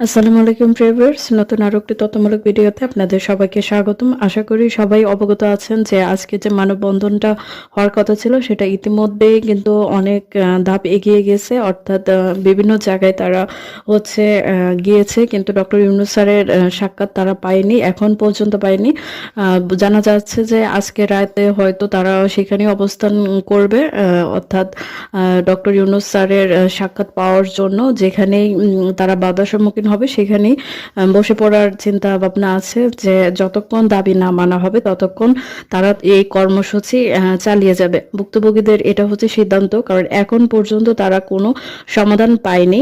আসসালামু আলাইকুম ফ্রেভার্স নতুন আরও একটি তথ্যমূলক ভিডিওতে আপনাদের সবাইকে স্বাগতম। আশা করি সবাই অবগত আছেন যে আজকে যে মানববন্ধনটা হওয়ার কথা ছিল, সেটা ইতিমধ্যেই কিন্তু অনেক ধাপ এগিয়ে গেছে। অর্থাৎ বিভিন্ন জায়গায় তারা হচ্ছে গিয়েছে। কিন্তু ডক্টর ইউনুস স্যারের সাক্ষাৎ তারা পায়নি, এখন পর্যন্ত পায়নি। জানা যাচ্ছে যে আজকে রাতে হয়তো তারা সেখানে অবস্থান করবে। অর্থাৎ ডক্টর ইউনুস স্যারের সাক্ষাৎ পাওয়ার জন্য যেখানেই তারা বাধার সম্মুখীন হবে, সেখানেই বসে পড়ার চিন্তা ভাবনা আছে যে যতক্ষণ দাবি না মানা হবে, ততক্ষণ তারা এই কর্মসূচি চালিয়ে যাবে। ভুক্তভোগীদের এটা হচ্ছে সিদ্ধান্ত, কারণ এখন পর্যন্ত তারা কোনো সমাধান পায়নি।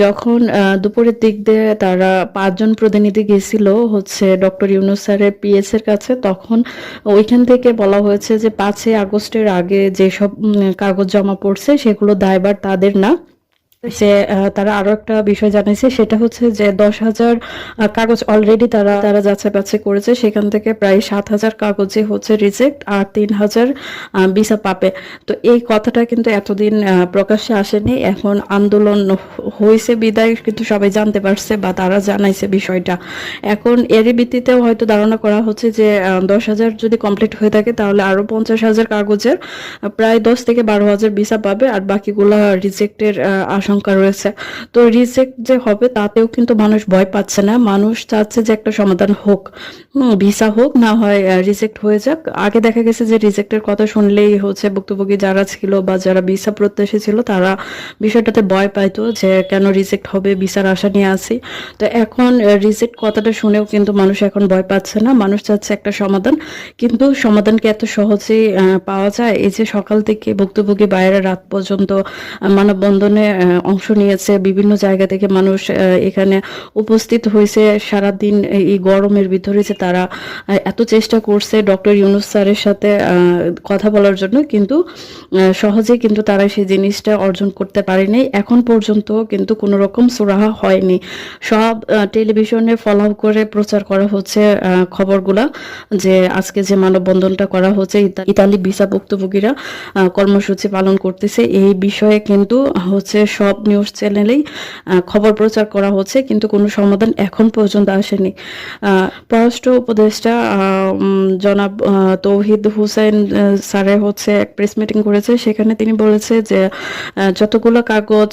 যখন দুপুরের দিক দিয়ে তারা পাঁচজন প্রতিনিধি গেছিল হচ্ছে ডক্টর ইউনুস স্যারের পিএস এর কাছে, তখন ওইখান থেকে বলা হয়েছে যে পাঁচই আগস্টের আগে যেসব কাগজ জমা পড়ছে, সেগুলো দায়বার তাদের না। সে তারা আরও একটা বিষয় জানিয়েছে সেটা হচ্ছে যে দশ হাজার কাগজ অলরেডি তারা তারা যাচাই বাছাই করেছে, সেখান থেকে প্রায় সাত হাজার কাগজে হচ্ছে রিজেক্ট আর তিন হাজার ভিসা পাবে। তো এই কথাটা কিন্তু এতদিন প্রকাশ্যে আসেনি, এখন আন্দোলন হয়েছে বিদায় কিন্তু সবাই জানতে পারছে বা তারা জানাইছে বিষয়টা। এখন এরই ভিত্তিতেও হয়তো ধারণা করা হচ্ছে যে দশ হাজার যদি কমপ্লিট হয়ে থাকে, তাহলে আরও পঞ্চাশ হাজার কাগজের প্রায় দশ থেকে বারো হাজার ভিসা পাবে, আর বাকিগুলা রিজেক্টের আশঙ্কা রয়েছে। তো রিজেক্ট যে হবে তাতেও কিন্তু মানুষ ভয় পাচ্ছে না। মানুষ চাচ্ছে যে একটা সমাধান হোক। ভিসা হোক, না হয় রিজেক্ট হয়ে যাক। আগে দেখা গেছে যে রিজেক্টের কথা শুনলেই হচ্ছে ভুক্তভোগী যারা ছিল বা যারা ভিসা প্রত্যাশী ছিল, তারা বিষয়টাতে ভয় পাইতো যে কেন রিজেক্ট হবে ভিসার আশা নিয়ে আসি। তো এখন রিজেক্ট কথাটা শুনেও কিন্তু মানুষ এখন ভয় পাচ্ছে না। মানুষ চাচ্ছে একটা সমাধান। কিন্তু সমাধান কি এত সহজেই পাওয়া যায়? এই যে সকাল থেকে ভুক্তভোগী বাইরে রাত পর্যন্ত মানববন্ধনে অংশ নিয়েছে, বিভিন্ন জায়গা থেকে মানুষ এখানে উপস্থিত হয়েছে। সারাদিন এই গরমের ভিতরে যে তারা এত চেষ্টা করছে ডক্টর ইউনুস স্যারের সাথে কথা বলার জন্য, কিন্তু সহজে কিন্তু তারা সেই জিনিসটা অর্জন করতে পারেনি। এখন পর্যন্ত কিন্তু কোনো রকম সুরাহা হয়নি। সব টেলিভিশনে ফলো করে প্রচার করা হচ্ছে খবরগুলা যে আজকে যে মানববন্ধনটা করা হচ্ছে, ইতা- ইতালি ভিসা ভুক্তভোগীরা কর্মসূচি পালন করতেছে। এই বিষয়ে কিন্তু হচ্ছে সব নিউজ চ্যানেলেই খবর প্রচার করা হচ্ছে কিন্তু কোনো সমাধান এখন পর্যন্ত আসেনি। পররাষ্ট্র উপদেষ্টা জনাব তৌহিদ হুসেন স্যারে হচ্ছে এক প্রেস মিটিং করেছে। সেখানে তিনি বলেছে যে যতগুলো কাগজ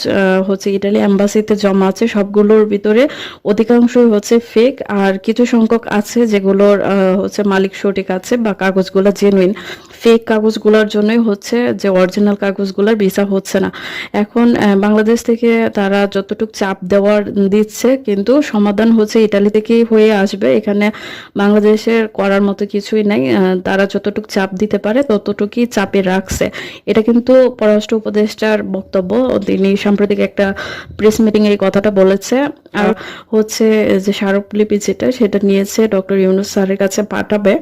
হচ্ছে ইটালি এম্বাসিতে জমা আছে সবগুলোর ভিতরে অধিকাংশই হচ্ছে ফেক আর কিছু সংখ্যক আছে যেগুলোর হচ্ছে মালিক সঠিক আছে বা কাগজগুলো জেনুইন ফেক কাগজগুলোর জন্যই হচ্ছে যে অরিজিনাল কাগজগুলোর ভিসা হচ্ছে না। এখন আহ, বাংলাদেশ থেকে তারা যতটুকু চাপ দেওয়ার দিচ্ছে, কিন্তু সমাধান হচ্ছে ইটালি থেকেই হয়ে আসবে। এখানে বাংলাদেশের করার মতো কিছুই নাই। তারা যতটুকু চাপ দিতে পারে ততটুকুই চাপে রাখছে। এটা কিন্তু পররাষ্ট্র উপদেষ্টার বক্তব্য। তিনি সাম্প্রতিক একটা প্রেস মিটিং এই কথাটা বলেছে। আর হচ্ছে যে স্মারকলিপি যেটা, সেটা নিয়েছে ডক্টর ইউনুস স্যারের কাছে পাঠাবে।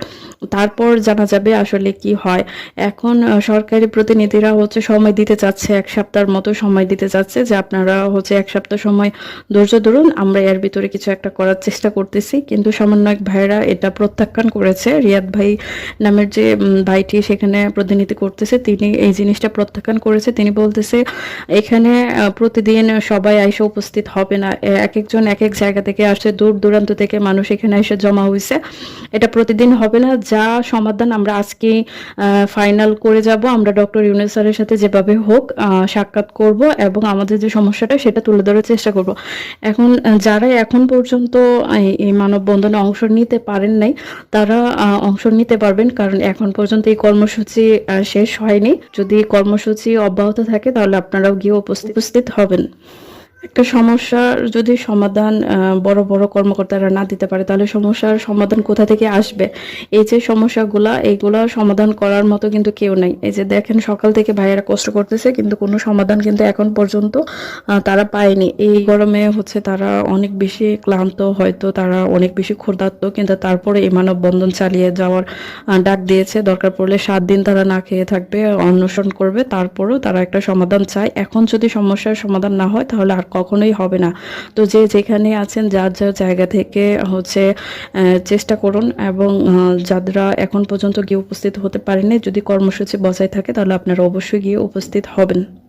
তারপর জানা যাবে আসলে কি হয়। এখন সরকারি প্রতিনিধিরা হচ্ছে সময় দিতে চাচ্ছে, এক সপ্তাহের মতো সময় দিতে চাচ্ছে। যে আপনারা হচ্ছে এক সপ্তাহ সময় ধৈর্য ধরুন, আমরা এর ভিতরে কিছু একটা করার চেষ্টা করতেছি। কিন্তু সমন্বয়ক ভাইরা এটা প্রত্যাখ্যান করেছে। রিয়াদ ভাই নামের যে ভাইটি সেখানে প্রতিনিধি করতেছে, তিনি এই জিনিসটা প্রত্যাখ্যান করেছে। তিনি বলতেছে, এখানে প্রতিদিন সবাই এসে উপস্থিত হবে না। এক একজন এক এক জায়গা থেকে আসছে দূর দূরান্ত থেকে মানুষ এখানে এসে জমা হয়েছে এটা প্রতিদিন হবে না। যা সমাধান আমরা আজকে ফাইনাল করে যাব। আমরা ডক্টর ইউনুস স্যারের সাথে যেভাবে হোক সাক্ষাৎ করব এবং আমাদের যে সমস্যাটা, সেটা তুলে ধরার চেষ্টা করব। এখন যারা এখন পর্যন্ত এই- মানববন্ধনে অংশ নিতে পারেন নাই, তারা অংশ নিতে পারবেন। কারণ এখন পর্যন্ত এই কর্মসূচি শেষ হয়নি। যদি কর্মসূচি অব্যাহত থাকে, তাহলে আপনারাও গিয়ে উপস্থিত হবেন। একটা সমস্যার যদি সমাধান বড় বড় কর্মকর্তারা না দিতে পারে, তাহলে সমস্যার সমাধান কোথা থেকে আসবে? এই যে সমস্যাগুলা এইগুলা সমাধান করার মতো কিন্তু কেউ নাই। এই যে দেখেন, সকাল থেকে ভাইয়েরা কষ্ট করতেছে, কিন্তু কোনো সমাধান কিন্তু এখন পর্যন্ত তারা পায়নি। এই গরমে হচ্ছে তারা অনেক বেশি ক্লান্ত, হয়তো তারা অনেক বেশি ক্ষুধার্ত, কিন্তু তারপরে এই মানববন্ধন চালিয়ে যাওয়ার ডাক দিয়েছে। দরকার পড়লে সাত দিন তারা না খেয়ে থাকবে, অন্বেষণ করবে, তারপরেও তারা একটা সমাধান চায়। এখন যদি সমস্যার সমাধান না হয়, তাহলে আর কখনোই হবে না। তো যে যেখানে আছেন, যার যার জায়গা থেকে হচ্ছে চেষ্টা করুন এবং যারা এখন পর্যন্ত গিয়ে উপস্থিত হতে পারেনি যদি কর্মসূচি বজায় থাকে, তাহলে আপনারা অবশ্যই গিয়ে উপস্থিত হবেন।